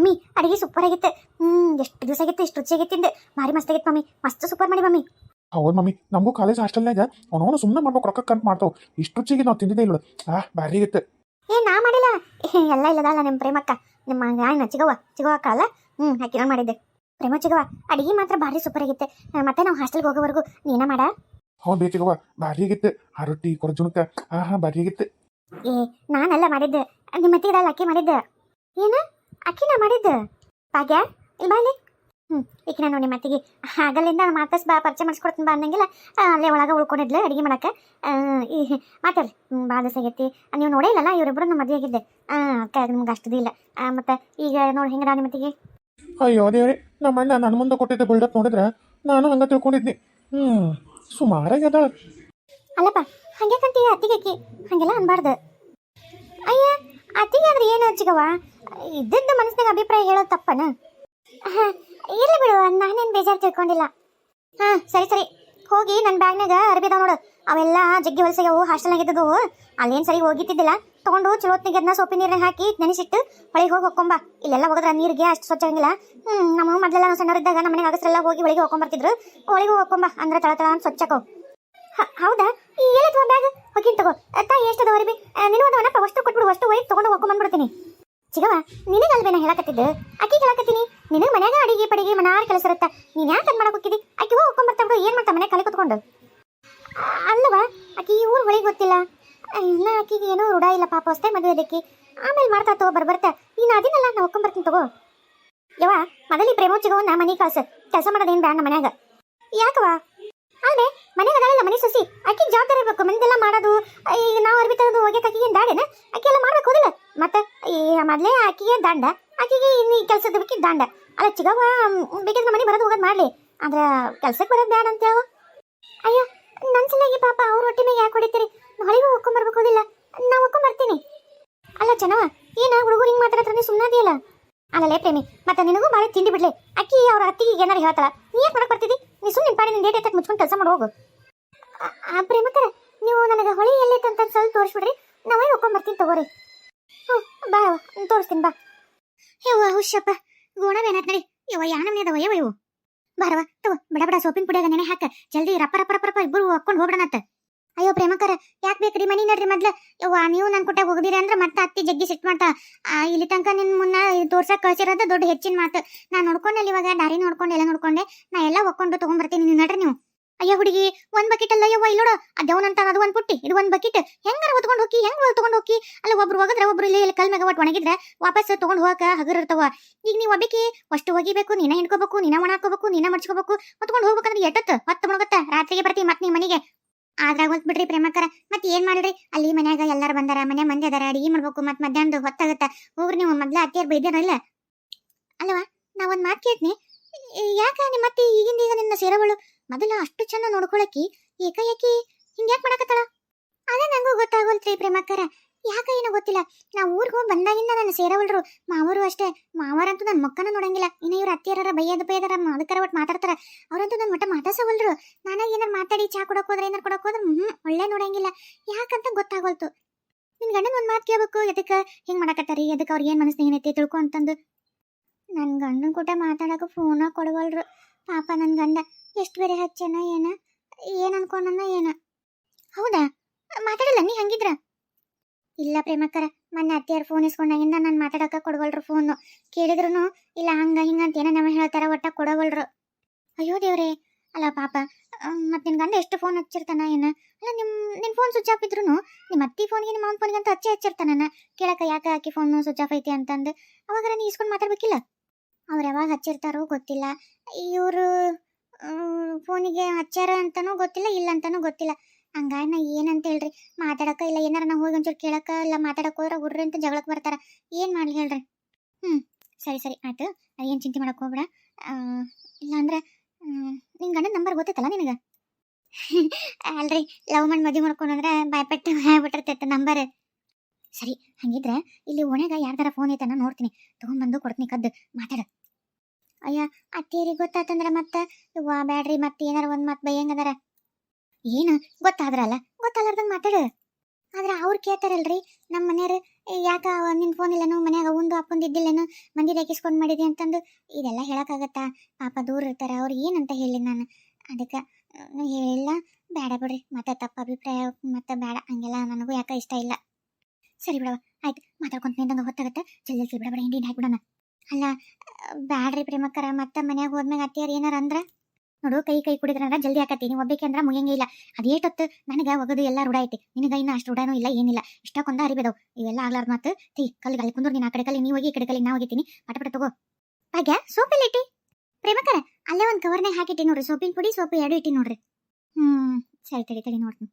Mummy ಅಡಿಗೆ super ಆಗಿತ್ತು. ಹ್ಮ್ ಎಷ್ಟು ದಿವಸ ಆಗಿತ್ತು ಎಷ್ಟು ರುಚಿ ಆಗಿತ್ತು ಭಾರಿ ಮಸ್ತ್ ಆಗಿತ್ತು ಮಮ್ಮಿ. ಮಸ್ತ್ ಸೂಪರ್ ಮಾಡಿ ಮಮ್ಮಿ. ಹೌದು ಮಮ್ಮಿ ನಮಗೂ ಕಾಲೇಜ್ ಹಾಸ್ಟೆಲ್ನಾಗ ಅವನವನು ಸುಮ್ಮನೆ ಮಾಡ್ಬೇಕು ರೊಕ್ಕ ಕಂಟ್ ಮಾಡ್ತಾವ. ಇಷ್ಟು ರುಚಿಗೆ ನಾವು ತಿಂದಿದ್ದೇ ಇಲ್ಲ ಆ ಭಾರಿ ಇತ್ತು ಏ ನಾ ಮಾಡಿಲ್ಲ. ಎಲ್ಲ ಇಲ್ಲದಲ್ಲ ನಿಮ್ಮ ಪ್ರೇಮಕ್ಕ. ನಿಮ್ಮ ಗಾಯನ ಚಿಗವ್ವ ಚಿಗವ ಅಲ್ಲ? ಹ್ಮ್ ಹಾಕಿನ ಮಾಡಿದ್ದೆ. ಪ್ರೇಮ ಚಿಗವ್ವ ಅಡಿಗೆ ಮಾತ್ರ ಭಾರಿ ಸೂಪರ್ ಆಗಿತ್ತು. ಮತ್ತೆ ನಾವು ಹಾಸ್ಟೆಲ್ಗೆ ಹೋಗೋವರೆಗೂ ನೀನ ಮಾಡ? ಹೌದು ಬೇಕಿಗವ ಭಾರಿ ಆಗಿತ್ತು. ಆ ರೊಟ್ಟಿ ಕೊರಜುಣಕ ಆ ಹಾಂ ಭಾರಿ ಆಗಿತ್ತು. ಏ ನಾನಲ್ಲ ಮಾಡಿದ್ದೆ. ನಿಮ್ಮ ಅತ್ತಿದಲ್ಲ ಅಕ್ಕಿ ಮಾಡಿದ್ದೆ? ಏನ? ಅಕ್ಕಿನ ಮಾಡಿದ್ದು. ಭಾಗ್ಯ ಇಲ್ಲಿ ಬಾ ಇಲ್ಲಿ. ಹ್ಞೂ ಈಕಿನ ನೋಡಿ ಮತ್ತಿಗೆ. ಆಗಲಿಂದ ಮಾತಸ್ ಬಾ ಪರಿಚಯ ಮಾಡಿಸ್ಕೊಡ್ತೀನಿ ಬಾ ಅನ್ನಂಗಿಲ್ಲ ಅಲ್ಲೇ ಒಳಗೆ ಉಳ್ಕೊಂಡಿದ್ಲು ಅಡುಗೆ ಮಾಡಕ್ಕೆ. ಆ, ಈ ಮಾತಾಡ್ರಿ ಹ್ಞೂ ಭಾಳ ದಿವಸ ಆಗೈತಿ. ನೀವು ನೋಡೇ ಇಲ್ಲಲ್ಲ ಇವರಿಬ್ಬರು ನಮ್ಮ ಮದುವೆ ಆಗಿದ್ದೆ. ಹಾಂ ನಿಮ್ಗೆ ಅಷ್ಟು ಇಲ್ಲ. ಆ, ಮತ್ತೆ ಈಗ ನೋಡಿ ಹೆಂಗಡ ನಿಮ್ಮ ಮತ್ತಿಗೆ? ಅಯ್ಯೋ ದೇವ್ರಿ ನಮ್ಮ ಅಣ್ಣ ನನ್ನ ಮುಂದೆ ಕೊಟ್ಟಿದ್ದ ಬಿಲ್ಡಪ್ ನೋಡಿದ್ರೆ ನಾನು ಹಂಗ ತಿಳ್ಕೊಂಡಿದ್ನಿ. ಹ್ಞೂ ಸುಮಾರಾಗಿ ಅದ ಅಲ್ಲಪ್ಪ ಹಂಗೆ ಕಂತೀಯ ಅತ್ತಿಗೆ ಅಕ್ಕಿ? ಹಾಗೆಲ್ಲ ಅನ್ಬಾರ್ದು. ಅಯ್ಯ ಅತ್ತಿಗೆ ಆದ್ರೆ ಏನು ಚಿಗವ್ವ? ಇದ್ದದ್ದು ಮನಸ್ಸಿನಾಗ ಅಭಿಪ್ರಾಯ ಹೇಳೋದು ತಪ್ಪನ? ಹಾಂ ಇರಲಿ ಬಿಡು, ನಾನೇನು ಬೇಜಾರು ತಿಳ್ಕೊಂಡಿಲ್ಲ. ಹಾಂ, ಸರಿ ಸರಿ. ಹೋಗಿ ನನ್ನ ಬ್ಯಾಗ್ನಾಗ ಅರ್ಬಿ ಅದಾವ ನೋಡು. ಅವೆಲ್ಲ ಜಗ್ಗಿ ಹೊಲಸಾಗ್ಯಾವು ಹಾಸ್ಟೆಲ್ನಾಗ ಇದ್ದವು ಅಲ್ಲೇನು ಸರಿ ಹೋಗಿತ್ತಿದ್ದಿಲ್ಲ ತಗೊಂಡು ಚಲೋ ಹೊತ್ತಿಗೆ ಅದನ್ನ ಸೋಪಿ ನೀರನ್ನ ಹಾಕಿ ನೆನೆಸಿಟ್ಟು ಹೊಳಿಗೆ ಹೋಗಿ ಹೊಕ್ಕೊಂಬ. ಇಲ್ಲೆಲ್ಲ ಹೋಗಿದ್ರೆ ನೀರಿಗೆ ಅಷ್ಟು ಸ್ವಚ್ಛ ಆಗಿಲ್ಲ. ಹ್ಞೂ ನಮ್ಮ ಮೊದಲೆಲ್ಲ ನಾವು ಸಣ್ಣವರಿದ್ದಾಗ ನಮ್ಮ ಮನೆಗೆ ಆಗಸ್ರೆಲ್ಲ ಹೋಗಿ ಹೊಳಿಗೆ ಹೊಕ್ಕೊಂಬರ್ತಿದ್ರು ಹೊಳಿಗೆ ಹೊಕ್ಕೊಂಬ. ಅಂದ್ರೆ ತಳ ತಳ ಅಂತ ಸ್ವಚ್ಛಕೋ ಹೌದಾ? ಈ ಎಲ್ಲಿದ್ವ ಬ್ಯಾಗ್? ಹೋಗಿನ್ ತಗೋ. ಅತ್ತ ಎಷ್ಟು ಅದಾವ ಅರಿಬಿ? ನೀನು ಅದವನಪ್ಪ ಅಷ್ಟು ಕೊಟ್ಬಿಡು, ಅಷ್ಟು ಹೋಗಿ ತೊಗೊಂಡು ಹೋಗ್ಕೊಂಡ್ ಬಂದ್ಬಿಡ್ತೀನಿ. ಚಿಗವ, ನಿನಗೆ ಅಲ್ವೇನ ಹೇಳಕತ್ತಿದ್ದು? ಅಕ್ಕಿ ಹೇಳಕತ್ತೀನಿ ನಿನಗೆ ಮನ್ಯಾಗ ಅಡಿಗೆ ಪಡಿಗೆ ಮನಾರ್ ಕೆಲಸ ಇರುತ್ತ? ನೀನ್ ಯಾಕೆ ಮಾಡಕ್ ಹೋಗಿದ್ದಿ ಅಕ್ಕಿ ಹೋಗಿ ಏನು ಮಾಡ್ತಾ ಮನೆ ಕಲಿ ಕುತ್ಕೊಂಡು? ಅಲ್ಲವ ಆಕಿ ಈ ಊರು ಹೊಳಿಗೆ ಗೊತ್ತಿಲ್ಲ. ಇನ್ನ ಆಕಿಗೆ ಏನೋ ರೂಢ ಇಲ್ಲ ಪಾಪ, ಅಷ್ಟೇ ಮದುವೆ ಅದಕ್ಕೆ. ಆಮೇಲೆ ಮಾಡ್ತಾ ತಗೋ, ಬರ್ಬರ್ತಾ. ನೀನು ಅದಿನಲ್ಲ, ನಾ ಬರ್ತೀನಿ ತಗೋ. ಯವ್ವ, ಮೊದಲಿ ಪ್ರೇಮೋ ಚಿಗವನ್ನ ಮನೆ ಕಳ್ಸ. ಕೆಲಸ ಮಾಡೋದೇನ್ ಬ್ಯಾಡ ನಮ್ಮ ಮನ್ಯಾಗ. ಯಾಕವ ಅಲ್ವೇ ಮನೆ ಅದಾಳಿಲ್ಲ, ಮನೆ ಸೊಸಿ. ಆಕಿ ಜವಾಬ್ದಾರಿ ಇರ್ಬೇಕು. ಮನೆದೆಲ್ಲ ಮಾಡೋದು ಈಗ ನಾವು ಅರ್ಬಿ ತರೋದು ಹೋಗಿ ಆಕಿಗೆ ದಾಡೇನ? ಅಕ್ಕಿ ಎಲ್ಲ ಮಾಡ್ಬೇಕು ಹೋದಿಲ್ಲ. ಮತ್ತೆ, ಈ ಮೊದಲೇ ಆಕಿಗೆ ದಂಡ ಅಕ್ಕಿಗೆ ಇನ್ನು ಕೆಲಸದ ಬಗ್ಗೆ ದಂಡ. ಅಲ್ಲ, ಚಿಗವ್ವ ಬೇಕಿದ್ರೆ ಮನೆ ಬರೋದು ಹೋಗೋದು ಮಾಡ್ಲಿ. ಅಂದ್ರೆ ಕೆಲ್ಸಕ್ಕೆ ಬರೋದು ಬೇಡ ಅಂತ ಹೇಳು. ಅಯ್ಯೋ ನನ್ನ ಸಲಿಗೆ ಪಾಪ ಅವ್ರ ಹೊಟ್ಟೆ ಮೇಲೆ ಯಾಕೆ ಹೊಡಿತೀರಿ? ಹೊಳಿಗೂ ಹೋಗ್ಕೊಂಡ್ ಬರ್ಬೇಕು ಹೋದಿಲ್ಲ. ನಾ ಹೋಗ್ಕೊಂಡ್ ಬರ್ತೀನಿ. ಅಲ್ಲ ಚೆನ್ನವ ಏನ ಹುಡುಗರು ಹಿಂಗೆ ಮಾತಾಡತ್ರ ಅಲ್ಲ ಅಲ್ಲಲೇ ಪ್ರೇಮಿ, ಮತ್ತೆ ನಿನಗೂ ಮಾಡಿ ತಿಂಡಿ ಬಿಡ್ಲಿ. ಅಕ್ಕಿ ಅವ್ರ ಅತ್ತಿಗೆ ಏನಾರು ಹೇಳ್ತಾಳ. ನೀ ಯಾಕೆ ಮಾಡಕ್ ಬರ್ತಿದ್ದಿ ನೀ ಸುಮ್ಮನೆ ಪಾಡಿ ನಿನ್ ಡೇಟ್ ಎತ್ತಕ್ಕೆ ಮುಚ್ಕೊಂಡು ಕೆಲಸ ಮಾಡಿ ಹೋಗು. ಪ್ರೇಮಕರ ನೀವು ನನಗೆ ಹೊಳಿ ಎಲ್ಲೈತೆ ಅಂತ ಸ್ವಲ್ಪ ತೋರಿಸ್ಬಿಡ್ರಿ. ನಾವೇ ಹೋಗ್ಕೊಂಡ್ ಬರ್ತೀನಿ ತಗೋರಿ. ಹ್ಞೂ ಬಾ ತೋರಿಸ್ತೀನಿ, ಬಾ. ಯವ್ವ, ಹುಷಪ್ಪ. ಗುಣವೇನಾಯ್ತು ನಡಿ. ಯವ್ವ ಯಾ ಅದವ ಅದಾವ, ಯವ್ವ ಇವು? ಬಾರವ ತಗೋ, ಬಡ ಬಡ ಸೋಪಿನ ಪುಡಿಯಾಗ ನೆನೆ ಹಾಕ. ಜಲ್ದಿ ರಪ್ಪ ರಪ್ಪ ರಪ್ಪ ರಪ್ಪ ಇಬ್ಬರು ಹಾಕೊಂಡು ಹೋಗ್ಬಿಡಣತ್ತ ಅಯ್ಯೋ ಪ್ರೇಮಕರ, ಯಾಕೆ ಬೇಕ್ರಿ? ಮನಿ ನಡ್ರಿ ಮೊದ್ಲ. ನೀವು ನನ್ನ ಕೊಟ್ಟಾಗ ಹೋಗದಿರ ಅಂದ್ರೆ ಮತ್ತೆ ಅತ್ತಿ ಜಗ್ಗಿ ಸಿಟ್ ಮಾಡ್ತಾ ಇಲ್ಲಿ ತನಕ ನಿನ್ ಮುನ್ನ ತೋರ್ಸಕ್ ಕಳ್ಸಿರೋದು ದೊಡ್ಡ ಹೆಚ್ಚಿನ ಮಾತು. ನಾ ನೋಡ್ಕೊಂಡಲ್ಲಿ ಇವಾಗ, ದಾರಿ ನೋಡ್ಕೊಂಡು, ಎಲ್ಲ ನೋಡ್ಕೊಂಡೆ. ನಾ ಎಲ್ಲ ಒಕ್ಕೊಂಡು ತಗೊಂಡ್ಬರ್ತೀನಿ ನೀವು ನಡ್ರಿ ನೀವು. ಅಯ್ಯ ಹುಡುಗಿ, ಒಂದ್ ಬಕೆಟ್ ಅಲ್ಲ, ಯವ್ವ, ಇಲ್ಲೋಡ. ಅಂತ ಅದು ಒಂದ್ ಪುಟ್ಟಿ, ಇದು ಒಂದ್ ಬಕೆಟ್. ಹೆಂಗಾರ ಹೊತ್ಕೊಂಡು ಹೋಗಿ ಹೆಂಗ್ ತಗೊಂಡ್ ಹೋಗಿ ಅಲ್ಲ ಒಬ್ರು ಹೋಗದ್ರೆ, ಒಬ್ರು ಇಲ್ಲಿ ಇಲ್ಲಿ ಕಲ್ ಮ್ಯಾಗ ಒಟ್ಟು ಒಣಗಿದ್ರೆ, ವಾಪಸ್ ತಗೊಂಡ್ ಹೋಗಕ ಹಗರ್ ಇರ್ತಾವ. ಈಗ ನೀವು ಒಬ್ಬಕಿ, ಅಷ್ಟು ಹೋಗಿಬೇಕು ನೀನ ಹಿಂಡ್ಕೋಬೇಕು, ನೀನ ಒಣ ಹಾಕೋಬೇಕು ನೀನ ಮಡ್ಚ್ಕೋಬೇಕು. ಹೊತ್ಕೊಂಡು ಹೋಗ್ಬೇಕಂದ್ರೆ ಎಟ್ಟತ್ತು ಹೊತ್ತು ಮುಣಗತ್ತ, ರಾತ್ರಿಗೆ ಬರ್ತೀವಿ ಮತ್ತೆ ನೀ ಮನೆಗೆ. ಆದ್ರಾಗ ಹೋಗ್ ಬಿಡ್ರಿ ಪ್ರೇಮಕರ ಮತ್ ಏನ್ ಮಾಡ್ರಿ ಅಲ್ಲಿ ಮನ್ಯಾಗ ಎಲ್ಲಾರು ಬಂದಾರ ಮನೆ ಮಂದಿ ಅದಾರ, ಅಡಿಗೆ ಮಾಡ್ಬೇಕು ಮತ್ ಮಧ್ಯಾಹ್ನದ ಹೊತ್ತಾಗತ್ತ. ಹೋಗ್ರಿ ನೀವು, ಮೊದ್ಲ ಅತ್ತಿಯರ್ ಬೈದಿರಲ್ಲ ಅಲ್ವಾ ನಾ ಒಂದ್ ಮಾತು ಕೇಳ್ತೀನಿ. ಯಾಕ ನಿಮ್ಮ ಅತ್ತಿ ಈಗಿಂದ ಈಗ ನಿನ್ನ ಸೇರವಳು? ಮೊದಲ ಅಷ್ಟು ಚಂದ ನೋಡ್ಕೊಳಕಿ, ಏಕಾಏಕಿ ಹಿಂಗ್ಯಾಕ್ ಮಾಡಕತ್ತಳ? ಅದೇ ನಂಗೂ ಗೊತ್ತಾಗೋಲ್ತ್ರಿ ಪ್ರೇಮಕ್ಕರ. ಯಾಕ ಏನೋ ಗೊತ್ತಿಲ್ಲ. ನಾ ಊರಿಗೆ ಹೋಗಿ ಬಂದಾಗಿಂದ ನನ್ನ ಸೇರವಲ್ರು. ಮಾವರು ಅಷ್ಟೇ. ಮಾವರಂತೂ ನನ್ನ ಮಕ್ಕನ ನೋಡಂಗಿಲ್ಲ. ಇನ್ನ ಇವ್ರ ಅತ್ತಿಯರ ಬೈಯದ ಬೈಯದಾರ ಅದಕ್ಕರ ಒಟ್ಟು ಮಾತಾಡ್ತಾರ. ಅವ್ರಂತೂ ನನ್ನ ಮಠ ಮಾತಾಡ್ಸವಲ್ರು. ನಾನಾಗ ಏನಾರ ಮಾತಾಡಿ ಚಾ ಕೊಡಕ್ ಹೋದ್ರೆ ಏನಾರ ಕೊಡಕ್ ಹೋದ್ರೆ ಹ್ಞೂ ಒಳ್ಳೆ ನೋಡಂಗಿಲ್ಲ. ಯಾಕಂತ ಗೊತ್ತಾಗೋಲ್ತು. ನಿನ್ ಗಂಡನ ಒಂದು ಮಾತು ಕೇಳ್ಬೇಕು. ಎದಕ್ಕೆ ಹಿಂಗೆ ಮಾಡಕತ್ತಾರಿ? ಎದಕ್ಕೆ ಅವ್ರಿಗೆ ಏನು ಮನಸ್ಸು ಏನೈತಿ ತಿಳ್ಕೊ ಅಂತಂದು. ನನ್ನ ಗಂಡನ ಕೂಡ ಮಾತಾಡಕ ಫೋನ ಕೊಡವಲ್ರು. ಪಾಪ ನನ್ನ ಗಂಡ. ಎಷ್ಟು ಬೇರೆ ಹಚ್ಚನ ಏನ, ಏನು ಅನ್ಕೊಂಡನ ಏನ. ಹೌದಾ? ಮಾತಾಡಲ್ಲ ನೀ ಹಂಗಿದ್ರ? ಇಲ್ಲ ಪ್ರೇಮಕ್ಕರ, ಮೊನ್ನೆ ಅತ್ತಿಯರ್ ಫೋನ್ ಇಸ್ಕೊಂಡಾಗಿಂದ ನಾನು ಮಾತಾಡಕ ಕೊಡವಲ್ರು ಫೋನು ಕೇಳಿದ್ರು ಇಲ್ಲ ಹಂಗ ಹಿಂಗ ಅಂತ ಏನೋ ನಮ್ಮ ಹೇಳ್ತಾರ, ಒಟ್ಟ ಕೊಡವಲ್ರು. ಅಯ್ಯೋ ದೇವ್ರೇ. ಅಲ್ಲ ಪಾಪ ಮತ್ತೆ ನಿನ್ ಗಂಡ ಎಷ್ಟು ಫೋನ್ ಹಚ್ಚಿರ್ತಾನ ಏನ? ಅಲ್ಲ ನಿಮ್, ನಿನ್ ಫೋನ್ ಸ್ವಿಚ್ ಆಫ್ ಇದ್ರು ನಿಮ್ಮ ಅತ್ತಿ ಫೋನ್ಗೆ ನಿಮ್ಮ ಫೋನ್ಗೆ ಅಂತ ಹಚ್ಚಿ ಹಚ್ಚಿರ್ತಾನ ಕೇಳಕ ಯಾಕೆ ಆಕಿ ಫೋನ್ ಸ್ವಿಚ್ ಆಫ್ ಐತಿ ಅಂತಂದು. ಅವಾಗ ನೀ ಇಸ್ಕೊಂಡು ಮಾತಾಡ್ಬೇಕಿಲ್ಲ? ಅವ್ರು ಯಾವಾಗ ಹಚ್ಚಿರ್ತಾರೋ ಗೊತ್ತಿಲ್ಲ. ಇವರು ಫೋನಿಗೆ ಹಚ್ಚಾರ ಅಂತಾನೂ ಗೊತ್ತಿಲ್ಲ, ಇಲ್ಲ ಅಂತಾನೂ ಗೊತ್ತಿಲ್ಲ. ಹಂಗಾಗಿ ನಾ ಏನಂತ ಹೇಳ್ರಿ? ಮಾತಾಡಕ ಇಲ್ಲ, ಏನಾರ ನಾ ಹೋಗಿ ಒಂಚೂರು ಕೇಳಕ ಇಲ್ಲ, ಮಾತಾಡಕ ಹೋದ್ರ ಹುಡ್ರಿ ಅಂತ ಜಗಳಕ್ಕೆ ಬರ್ತಾರ. ಏನು ಮಾಡ್ಲಿ ಹೇಳ್ರಿ? ಹ್ಞೂ ಸರಿ ಸರಿ, ಆಯ್ತು. ಏನು ಚಿಂತೆ ಮಾಡಕ್ಕೆ ಹೋಗ್ಬೇಡ. ಇಲ್ಲಾಂದ್ರೆ ನಿನ್ನ ಗಂಡನ ನಂಬರ್ ಗೊತ್ತೈತಲ್ಲ ನಿನಗೆ? ಅಲ್ರಿ, ಲವ್ ಮಾಡಿ ಮದುವೆ ಮಾಡ್ಕೊಂಡ್ರೆ ಬಾಯ್ಪಟ್ಟು ಆಗ್ಬಿಟ್ಟಿರ್ತೈತೆ ನಂಬರ್. ಸರಿ, ಹಂಗಿದ್ರೆ ಇಲ್ಲಿ ಓಣ್ಯಾಗ ಯಾರ್ದಾರ ಫೋನ್ ಐತನ ನೋಡ್ತೀನಿ. ತಗೊಂಡ್ಬಂದು ಕೊಡ್ತೀನಿ, ಕದ್ದು. ಮಾತಾಡ. ಅಯ್ಯ ಅತ್ತೇರಿ ಗೊತ್ತಾತಂದ್ರೆ ಮತ್ತೆ? ಬ್ಯಾಡ್ರಿ, ಮತ್ತೆ ಏನಾರ ಒಂದ್ ಮಾತು ಬೈಯಂಗದಾರ. ಏನು? ಗೊತ್ತಾದ್ರಲ್ಲ? ಗೊತ್ತಾಗ್ಲಾರ್ದಂಗ ಮಾತಾಡು. ಆದ್ರೆ ಅವ್ರು ಕೇಳ್ತಾರಲ್ರಿ ನಮ್ಮ ಮನೆಯವ್ರು ಯಾಕ ನಿನ್ ಫೋನ್ ಇಲ್ಲನು? ಮನ್ಯಾಗ ಒಂದು ಅಪ್ಪಂದು ಇದ್ದಿಲ್ಲೇನು? ಮಂದಿ ರೇಖಿಸ್ಕೊಂಡ್ ಮಾಡಿದೆ? ಅಂತಂದು ಇದೆಲ್ಲ ಹೇಳಕ್ಕಾಗತ್ತಾ? ಪಾಪ ದೂರ ಇರ್ತಾರ, ಅವ್ರು ಏನಂತ ಹೇಳಿ ನಾನು? ಅದಕ್ಕೆ ಹೇಳಿಲ್ಲ? ಬೇಡ ಬಿಡ್ರಿ. ಮತ್ತೆ ತಪ್ಪ ಅಭಿಪ್ರಾಯ, ಮತ್ತೆ ಬೇಡ. ಹಂಗೆಲ್ಲ ನನಗೂ ಯಾಕ ಇಷ್ಟ ಇಲ್ಲ. ಸರಿ ಬಿಡವ ಆಯ್ತು. ಮಾತಾಡ್ಕೊಂತ ನಿಂದಂಗೆ ಹೊತ್ತಾಗತ್ತೆ. ಜಲ್ದಿ ಜಲ್ದಿ ಬಿಡ ಬಿಡ, ಹಿಂಡಿ ಹಾಕ್ಬಿಡೋಣ. ಅಲ್ಲ ಬೇಡ್ರಿ ಪ್ರೇಮಕ್ಕರ, ಮತ್ತೆ ಮನ್ಯಾಗ ಹೋದ್ಮ್ಯಾಗ ಅತ್ತಿಯರ್ ಏನಾರ ಅಂದ್ರ? ನೋಡು, ಕೈ ಕೈ ಕುಡಿದ್ರಂದ್ರ ಜಲ್ದಿ ಆಕತಿ. ನೀವು ಒಬ್ಬಕ್ಕೆ ಅಂದ್ರ ಮುಗಿಯಂಗೆ ಇಲ್ಲ. ಅದೇಟೊತ್ತು ನನಗೆ ಒಗದು ಎಲ್ಲ ರೂಢ ಐತಿ. ನಿನಗ ಇನ್ನ ಅಷ್ಟು ರೂಢನೂ ಇಲ್ಲ, ಏನಿಲ್ಲ. ಇಷ್ಟಕ್ಕೊಂದ ಅರಿಬೇದವು ಇವೆಲ್ಲ ಆಗ್ಲಾರ್ದ ಮಾತು ತೀ ಕಲ್ ಗಾಳಿ ಕುಂದ್ರ ನೀನು ಆ ಕಡೆ ಕಲ್ಲಿ ನೀವು ಹೋಗಿ ಈ ಕಡೆ ಕಲ್ಲಿ, ನಾ ಹೋಗಿತೀನಿ ಪಟ ಪಟ ತಗೋ. ಭಾಗ್ಯ, ಸೋಪ್ ಎಲ್ಲ ಇಟ್ಟಿ. ಪ್ರೇಮಕರ, ಅಲ್ಲೇ ಒಂದು ಕವರ್ನಾಗ ಹಾಕಿಟ್ಟಿ ನೋಡ್ರಿ. ಸೋಪಿನ ಪುಡಿ, ಸೋಪು ಎರಡು ಇಟ್ಟಿ ನೋಡ್ರಿ. ಹ್ಮ್, ಸರಿ ತಡಿ ತಡಿ ನೋಡ್ತೀನಿ.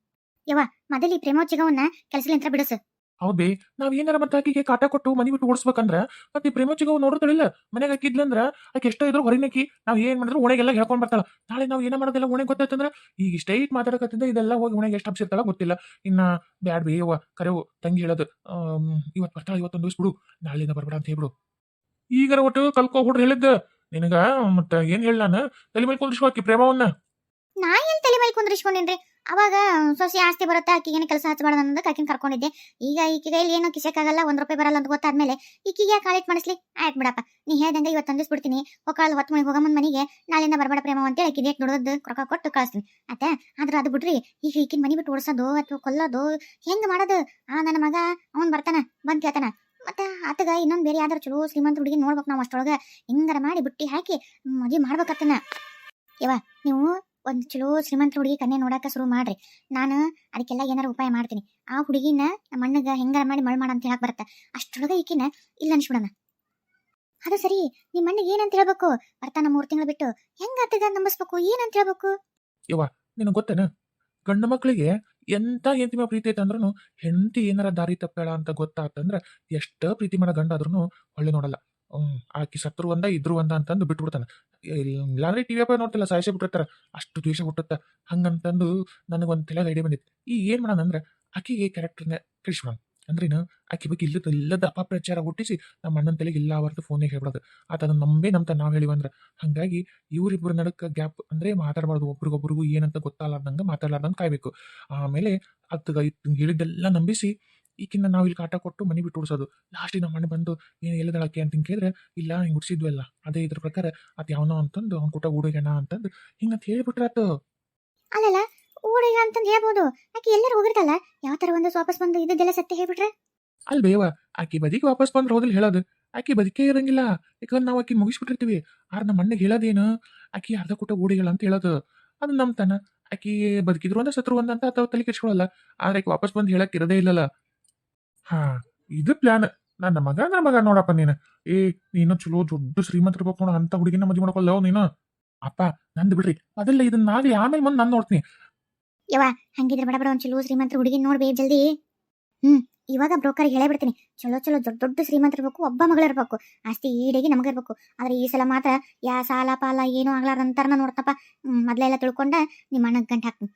ಯವ್ವ, ಮೊದಲು ಪ್ರೇಮೋಚಿಗವನ್ನ ಕೆಲಸಲಿಂತ್ರ ಬಿಡಿಸು. ಹೌದೇ ನಾವ್ ಏನಾರ ಮತ್ತೆ ಆಕಿಗೆ ಕಾಟ ಕೊಟ್ಟು ಮನಿ ಬಿಟ್ಟು ಓಡಿಸ್ಬೇಕಂದ್ರ, ಮತ್ತೆ ಪ್ರೇಮಚಿಗ ನೋಡ್ತಾಳಿಲ್ಲ ಮನೆಗೆ ಹಾಕಿದ್ಲಂದ್ರ ಆಕೆ ಎಷ್ಟೋ ಇದ್ರು ಹೊರನಕಿ ನಾವ್ ಏನ್ ಮಾಡಿದ್ರು ಓಣೆಗೆಲ್ಲ ಹೇಳ್ಕೊಂಡ್ ಬರ್ತಾಳ. ನಾಳೆ ನಾವ್ ಏನ ಮಾಡೋದಿಲ್ಲ ಓಣೆಗೆ ಗೊತ್ತಾಯ್ತಂದ್ರ, ಈಗ ಸ್ಟೈಟ್ ಮಾತಾಡಕತ್ತಿದ್ದ ಇದೆಲ್ಲ ಹೋಗಿ ಓಣೆಗೆ ಎಷ್ಟು ಹಬ್ಸಿರ್ತಾಳ ಗೊತ್ತಿಲ್ಲ. ಇನ್ನ ಬ್ಯಾಡ್ ಬಿ ಕರೆವು ತಂಗಿ ಹೇಳೋದು ಇವತ್ ಬರ್ತಾಳ ಇವತ್ತೊಂದು ದಿವ್ಸ ಬಿಡು ನಾಳೆಯಿಂದ ಬರ್ಬೇಡ ಅಂತ ಹೇಳ್ಬಿಡು. ಈಗರ ಒಟ್ಟು ಕಲ್ಕೋ ಹುಡ್ರು ಹೇಳಿದ್ದ. ನಿನಗ ಮತ್ತ ಏನ್ ಹೇಳ ನಾನು? ತಲೆ ಮೇಲೆ ಕುಂದ್ರಿಸ್ಕೊ ಆಕಿ ಪ್ರೇಮವನ್ನ. ನಾ ಎಲ್ಲಿ ತಲೆ ಮೇಲೆ ಕುಂದ್ರಿಸ್ಕೊಂಡಿನ್ರಿ? ಅವಾಗ, ಸೊಸಿ ಆಸ್ತಿ ಬರುತ್ತೆ ಆಕಿಗೇನು ಕೆಲಸ ಹಚ್ಚಬಾರ್ದು ಅನ್ನೋದಕ್ಕೆ ಆಕಿನ ಕರ್ಕೊಂಡಿದ್ದೆ. ಈಗ ಈಕಿಗೆ ಕೈಲಿ ಏನೋ ಕಿಸಕ್ಕಾಗಲ್ಲ ಒಂದ್ ರೂಪಾಯಿ ಬರಲ್ಲ ಅಂತ ಗೊತ್ತಾದ್ಮೇಲೆ ಈಕಿಗೆ ಯಾಕೆ ಕಾಲಿಟ್ ಮಾಡಿಸ್ಲಿ ಆಯ್ತು ಬಿಡಪ್ಪ, ನೀ ಹೇಳ್ದಂಗೆ ಇವತ್ತು ಅಂದಿಸ್ಬಿಡ್ತೀನಿ. ಹೊಕ್ಕಾಳ ಹೊತ್ತು ಮನೆಗೆ ಹೋಗಮ್ಮನ ಮನೆಗೆ ನಾಳೆಯಿಂದ ಬರಬೇಡ ಪ್ರೇಮ ಅಂತೇಳಿ ಆಕಿ ಡೇಟ್ ನೋಡೋದು ರೊಕ್ಕ ಕೊಟ್ಟು ಕಳಿಸ್ತೀನಿ. ಆತ ಆದ್ರೆ ಅದು ಬಿಡ್ರಿ, ಈಗ ಈಕಿನ ಮನೆ ಬಿಟ್ಟು ಓಡಿಸೋದು ಅಥವಾ ಕೊಲ್ಲೋದು ಹೆಂಗ್ ಮಾಡೋದು? ಆ, ನನ್ನ ಮಗ, ಅವನು ಬರ್ತಾನ, ಬಂದ್ ಕೇಳ್ತಾನ. ಮತ್ತೆ ಆತಗ ಇನ್ನೊಂದು ಬೇರೆ ಯಾವ್ದಾರು ಚಲೋ ಶ್ರೀಮಂತ ಹುಡುಗಿ ನೋಡ್ಬೇಕು ನಾವು ಅಷ್ಟೊಳಗ. ಹಿಂಗಾರ ಮಾಡಿ ಬುಟ್ಟಿ ಹಾಕಿ ಮದುವೆ ಮಾಡ್ಬೇಕತ್ತನ. ಯವ್ವ, ನೀವು ಒಂದು ಚಲೋ ಶ್ರೀಮಂತ ಹುಡುಗಿ ಕನ್ನೆ ನೋಡಾಕ ಶುರು ಮಾಡ್ರಿ. ನಾನು ಅದಕ್ಕೆಲ್ಲ ಏನಾರು ಉಪಾಯ ಮಾಡ್ತೀನಿ. ಆ ಹುಡುಗಿನ ನಮ್ಮ ಅಣ್ಣಗ ಹೆಂಗಾರ ಮಾಡಿ ಮಳ್ ಮಾಡ ಅಂತ ಹೇಳಕ್ ಬರತ್ತ. ಅಷ್ಟೊಳಗ ಈಕಿನ ಇಲ್ಲ ಅನ್ಸ್ಬಿಡಣ. ಅದು ಸರಿ. ನಿಮ್ಮ ಅಣ್ಣಗೆ ಏನಂತ ಹೇಳ್ಬೇಕು? ಬರ್ತಾನ ಮೂರು ತಿಂಗಳು ಬಿಟ್ಟು ಹೆಂಗ ಅತ್ತಗ ನಂಬಿಸ್ಬೇಕು? ಏನಂತ ಹೇಳ್ಬೇಕು? ನಿನಗೆ ಗೊತ್ತೇನ? ಗಂಡು ಮಕ್ಕಳಿಗೆ ಎಂತ ಹೆಂಡತಿ ಮೇಲೆ ಪ್ರೀತಿ ಐತೆ ಅಂದ್ರೂ ಹೆಂಡತಿ ಏನಾರ ದಾರಿ ತಪ್ಪೇಳ ಅಂತ ಗೊತ್ತಾತಂದ್ರ ಎಷ್ಟ ಪ್ರೀತಿ ಮಾಡೋ ಗಂಡ ಆದ್ರೂ ಒಳ್ಳೆ ನೋಡಲ್ಲ. ಹ್ಮ್, ಆಕಿ ಸತ್ರು ಒಂದ ಇದ್ರು ಒಂದ ಅಂತಂದು ಬಿಟ್ಬಿಡ್ತಾನ. ಇಲ್ಲಾಂದ್ರೆ ಟಿವಿ ಅಪ್ಪ ನೋಡ್ತಿಲ್ಲ? ಸಾಯಿಸಿ ಬಿಟ್ಟಿರ್ತಾರ. ಅಷ್ಟು ದ್ವೇಷ ಹುಟ್ಟುತ್ತ ಹಂಗಂತಂದು ನನಗೊಂದು ತಲೆಗೆ ಐಡಿಯಾ ಬಂದಿತ್ತು. ಈ ಏನು ಮಾಡೋಣ ಅಂದ್ರೆ ಆಕಿಗೆ ಕ್ಯಾರೆಕ್ಟರ್ನ ಕಳಿಸ್ಬಿಡೋಣ ಅಂದ್ರೇನು ಆಕೆ ಬಗ್ಗೆ ಇಲ್ಲದ ಇಲ್ಲದ ಅಪಪ್ರಚಾರ ಹುಟ್ಟಿಸಿ ನಮ್ಮ ಅಣ್ಣನ ತಲೆಗೆ ಇಲ್ಲ ಅವರದ್ದು ಫೋನಿಗೆ ಹೇಳ್ಬಿಡೋದು. ಆತ ಅದನ್ನ ನಂಬೇ ನಂಬ್ತ ನಾವು ಹೇಳಿವಂದ್ರೆ ಹಾಗಾಗಿ ಇವರಿಬ್ಬರ ನಡಕ ಗ್ಯಾಪ್ ಅಂದ್ರೆ ಮಾತಾಡಬಾರ್ದು. ಒಬ್ರಿಗೊಬ್ರಿಗೂ ಏನಂತ ಗೊತ್ತಾಗಲಾರ್ದಂಗೆ ಮಾತಾಡಲಾರ್ದಂಗೆ ಕಾಯ್ಬೇಕು. ಆಮೇಲೆ ಅತ್ತಗ ಹೇಳಿದ್ದೆಲ್ಲ ನಂಬಿಸಿ ಈಕಿನ್ನ ನಾವು ಇಲ್ಲಿ ಕಾಟ ಕೊಟ್ಟು ಮನೆ ಬಿಟ್ಟು ಉಡ್ಸೋದು ಲಾಸ್ಟಿಗೆ ನಮ್ಮ ಮನೆ ಬಂದು ಏನು ಎಲ್ಲದಳಕ್ಕೆ ಅಂತ ಕೇಳಿದ್ರೆ ಇಲ್ಲ ಹಿಂಗೆ ಉಡ್ಸಿದ್ವಲ್ಲ ಅದೇ ಇದ್ರ ಪ್ರಕಾರ ಅದು ಯಾವನೋ ಅಂತಂದು ಅವ್ನ ಕೂಟ ಹುಡುಗನ ಅಂತಂದು ಹಿಂಗಂತ ಹೇಳ್ಬಿಟ್ರಾತು ಅಲ್ಲಲ್ಲ ಊಡಿಗ ಅಂತಂದು ಹೇಳ್ಬೋದು. ಆಕೆ ಎಲ್ಲರೂ ಹೋಗಿರ್ತಲ್ಲ ಯಾವ ತರ ಒಂದು ವಾಪಸ್ ಬಂದು ಇದ್ದೆಲ್ಲ ಸತ್ಯ ಹೇಳ್ಬಿಟ್ರೆ? ಅಲ್ಲಿ ಬೇವ ಆಕೆ ಬದಿಗೆ ವಾಪಸ್ ಬಂದ್ರೆ ಹೋದಲ್ಲಿ ಹೇಳೋದು. ಆಕೆ ಬದುಕೇ ಇರಂಗಿಲ್ಲ. ಯಾಕಂದ್ರೆ ನಾವು ಆಕೆ ಮುಗಿಸ್ಬಿಟ್ಟಿರ್ತೀವಿ. ಆದ್ರೆ ನಮ್ಮ ಅಣ್ಣಗೆ ಹೇಳೋದೇನು? ಆಕೆ ಅರ್ಧ ಕೂಟ ಊಡಿಗಳ ಅಂತ ಹೇಳೋದು. ಅದು ನಂಬ್ತಾನ ಆಕಿ ಬದುಕಿದ್ರು ಅಂದ್ರೆ ಸತ್ರು ಒಂದಂತ ಅಥವಾ ತಲೆ ಕೆಡ್ಸ್ಕೊಳಲ್ಲ. ಆದ್ರೆ ಆಕೆ ವಾಪಸ್ ಬಂದು ಹೇಳಕ್ ಇರದೇ ಇಲ್ಲಲ್ಲ. ಹಾ, ಇದು ಪ್ಲಾನ್ ನನ್ನ ಮಗ ನನ್ನ ಮಗ ನೋಡಪ್ಪ ನೀನು. ಏ, ನೀನು ಚಲೋ ದೊಡ್ಡ ಶ್ರೀಮಂತ ಇರ್ಬೇಕು ಅಂತ ಹುಡುಗಿನ ಮದುವೆ ಮಾಡ್ಕೊಳ್ಳೋ ನೀನು? ಅಪ್ಪ, ನಂದು ಬಿಡ್ರಿ. ಅದೆಲ್ಲ ಇದನ್ನ ನಾಗ್ಲಿ ಆಮೇಲೆ ಮುಂದೆ ನಾನು ನೋಡ್ತೀನಿ. ಹಂಗಿದ್ರೆ ಬಡ ಬಡ. ಒಂದು ಚಲೋ ಶ್ರೀಮಂತರ ಹುಡುಗಿ ನೋಡ್ಬೇ ಜಲ್ದಿ. ಹ್ಮ್, ಇವಾಗ ಬ್ರೋಕರ್ ಹೇಳೇ ಬಿಡ್ತೀನಿ. ಚಲೋ ಚಲೋ, ದೊಡ್ಡ ದೊಡ್ಡ ಶ್ರೀಮಂತ ಇರ್ಬೇಕು. ಒಬ್ಬ ಮಗಳಿರ್ಬೇಕು ಆಸ್ತಿ ಈಡೇಗಿ ನಮಗಿರ್ಬೇಕು ಆದ್ರೆ ಈ ಸಲ ಮಾತ್ರ ಯಾ ಸಾಲ ಪಾಲ ಏನೂ ಆಗ್ಲಾರ್ದಂತಾರನ ನೋಡ್ತಪ್ಪ. ಮೊದ್ಲೆಲ್ಲ ತಿಳ್ಕೊಂಡ ನಿಮ್ಮ ಅಣ್ಣಗೆ ಗಂಟು ಹಾಕ್ತೀನಿ.